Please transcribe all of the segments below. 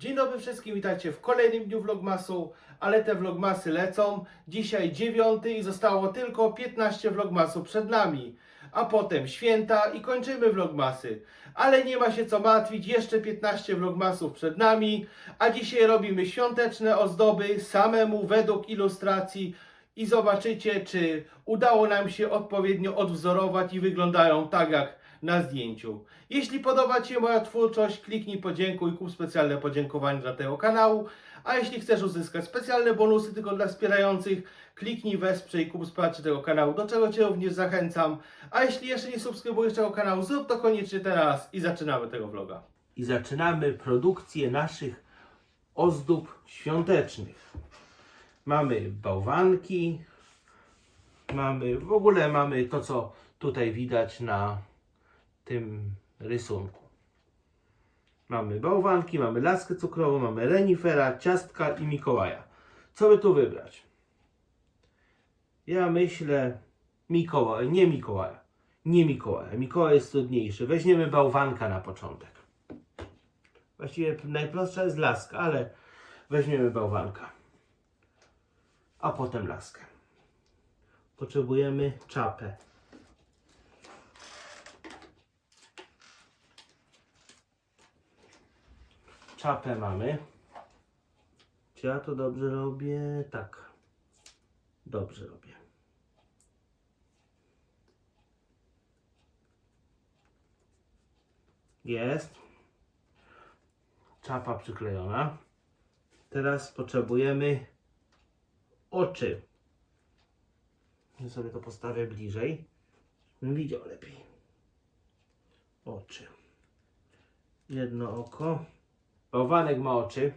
Dzień dobry wszystkim, witajcie w kolejnym dniu vlogmasu, ale te vlogmasy lecą. Dzisiaj dziewiąty i zostało tylko 15 vlogmasów przed nami. A potem święta i kończymy vlogmasy. Ale nie ma się co martwić, jeszcze 15 vlogmasów przed nami. A dzisiaj robimy świąteczne ozdoby samemu według ilustracji. I zobaczycie, czy udało nam się odpowiednio odwzorować i wyglądają tak jak na zdjęciu. Jeśli podoba Ci się moja twórczość, kliknij podziękuj, kup specjalne podziękowanie dla tego kanału. A jeśli chcesz uzyskać specjalne bonusy tylko dla wspierających, kliknij wesprze i kup wsparcie tego kanału, do czego Cię również zachęcam. A jeśli jeszcze nie subskrybujesz tego kanału, zrób to koniecznie teraz i zaczynamy tego vloga. I zaczynamy produkcję naszych ozdób świątecznych. Mamy bałwanki, mamy, w ogóle mamy to, co tutaj widać na tym rysunku. Mamy bałwanki, mamy laskę cukrową, mamy renifera, ciastka i Mikołaja. Co by tu wybrać? Ja myślę Mikołaj, nie Mikołaja. Nie Mikołaja. Mikołaj jest trudniejszy. Weźmiemy bałwanka na początek. Właściwie najprostsza jest laska, ale weźmiemy bałwanka. A potem laskę. Potrzebujemy czapę. Czapę mamy. Czy ja to dobrze robię? Tak. Dobrze robię. Jest. Czapa przyklejona. Teraz potrzebujemy oczy. Ja sobie to postawię bliżej. Widział lepiej. Oczy. Jedno oko. Bałwanek ma oczy.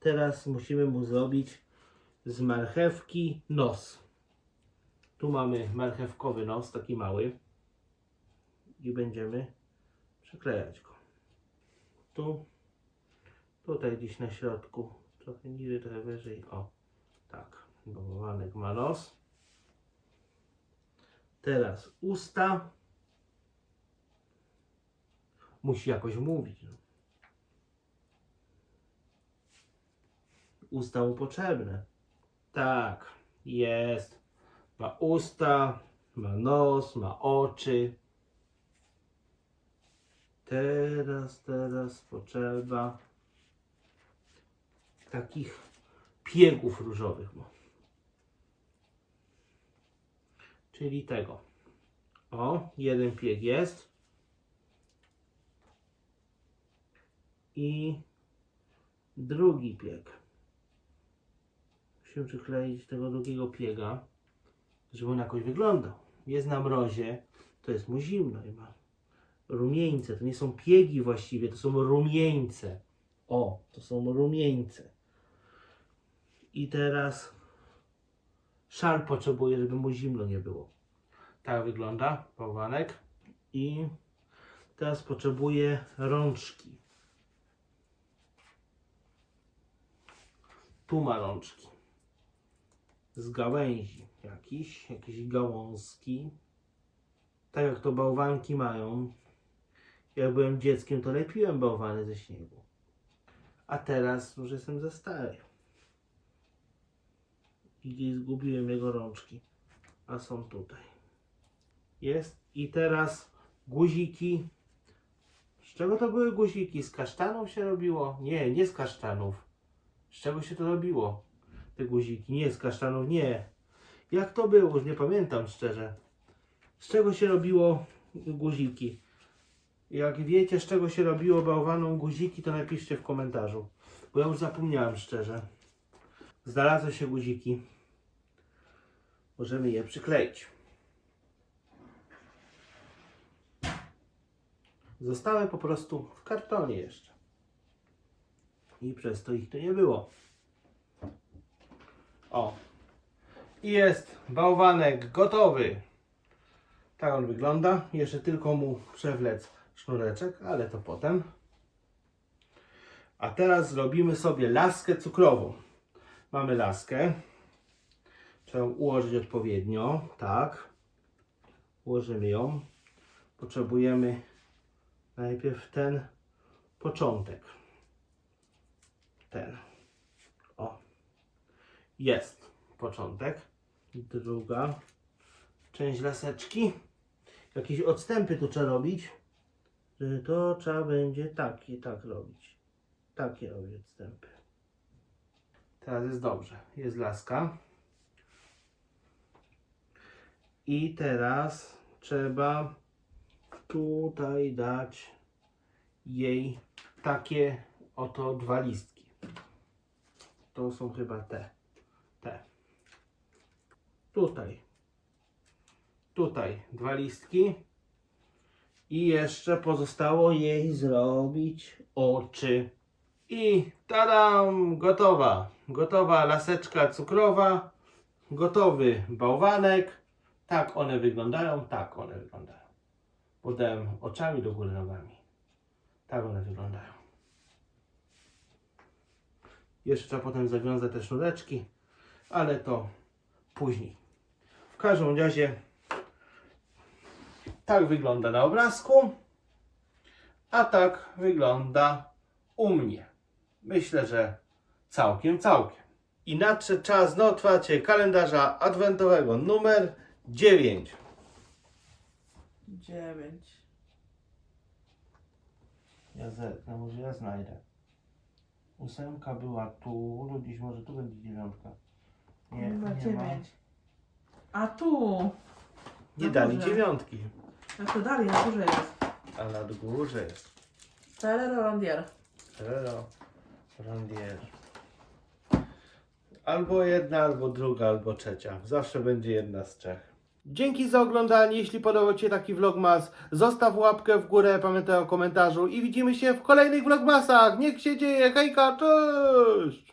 Teraz musimy mu zrobić z marchewki nos. Tu mamy marchewkowy nos, taki mały. I będziemy przyklejać go. Tu, tutaj gdzieś na środku, trochę niżej, trochę wyżej. O, tak. Bałwanek ma nos. Teraz usta. Musi jakoś mówić. Usta mu potrzebne. Tak, jest. Ma usta, ma nos, ma oczy. Teraz, teraz potrzeba takich piegów różowych. Czyli tego. O, jeden pieg jest. I drugi pieg. Musimy przykleić tego drugiego piega, żeby on jakoś wyglądał. Jest na mrozie, to jest mu zimno i ma rumieńce. To nie są piegi właściwie, to są rumieńce. O, to są rumieńce. I teraz szal potrzebuje, żeby mu zimno nie było. Tak wygląda bałwanek. I teraz potrzebuję rączki. Tu ma rączki. Z gałęzi jakiś, jakieś gałązki. Tak jak to bałwanki mają. Jak byłem dzieckiem, to lepiłem bałwany ze śniegu. A teraz już jestem za stary. I zgubiłem jego rączki. A są tutaj. Jest. I teraz guziki. Z czego to były guziki? Z kasztanów się robiło? Nie, nie z kasztanów. Z czego się to robiło? Te guziki. Nie, z kasztanów nie. Jak to było? Już nie pamiętam szczerze. Z czego się robiło guziki? Jak wiecie, z czego się robiło bałwaną guziki, to napiszcie w komentarzu. Bo ja już zapomniałem szczerze. Znalazły się guziki. Możemy je przykleić. Zostały po prostu w kartonie jeszcze. I przez to ich tu nie było. O. I jest bałwanek gotowy. Tak on wygląda. Jeszcze tylko mu przewlec sznureczek, ale to potem. A teraz zrobimy sobie laskę cukrową. Mamy laskę. Trzeba ją ułożyć odpowiednio. Tak. Ułożymy ją. Potrzebujemy najpierw ten początek. ten. Jest początek. Druga część laseczki. Jakieś odstępy tu trzeba robić. To trzeba będzie tak i tak robić. Takie robię odstępy. Teraz jest dobrze. Jest laska. I teraz trzeba tutaj dać jej takie oto dwa listki. To są chyba te. Te. Tutaj. Tutaj dwa listki. I jeszcze pozostało jej zrobić oczy. I tadam! Gotowa. Gotowa laseczka cukrowa. Gotowy bałwanek. Tak one wyglądają, tak one wyglądają. Potem oczami do góry nogami. Tak one wyglądają. Jeszcze trzeba potem zawiązać te sznureczki, ale to później. W każdym razie tak wygląda na obrazku, a tak wygląda u mnie. Myślę, że całkiem, całkiem. I nadszedł czas na otwarcie kalendarza adwentowego numer 9. Dziewięć. Ja zerknę, może ja znajdę. Ósemka była tu, gdzieś może tu będzie dziewiątka. Nie, Chyba nie ma. dziewięć. A tu. Nie Na dali górze. dziewiątki, Jak to dalej na górze jest. a na górze jest. Ferrero Rondier. Ferrero Rondier. Albo jedna, albo druga, albo trzecia. Zawsze będzie jedna z trzech. Dzięki za oglądanie. Jeśli podobał Ci się taki vlogmas, zostaw łapkę w górę, pamiętaj o komentarzu i widzimy się w kolejnych vlogmasach. Niech się dzieje. Hejka, cześć!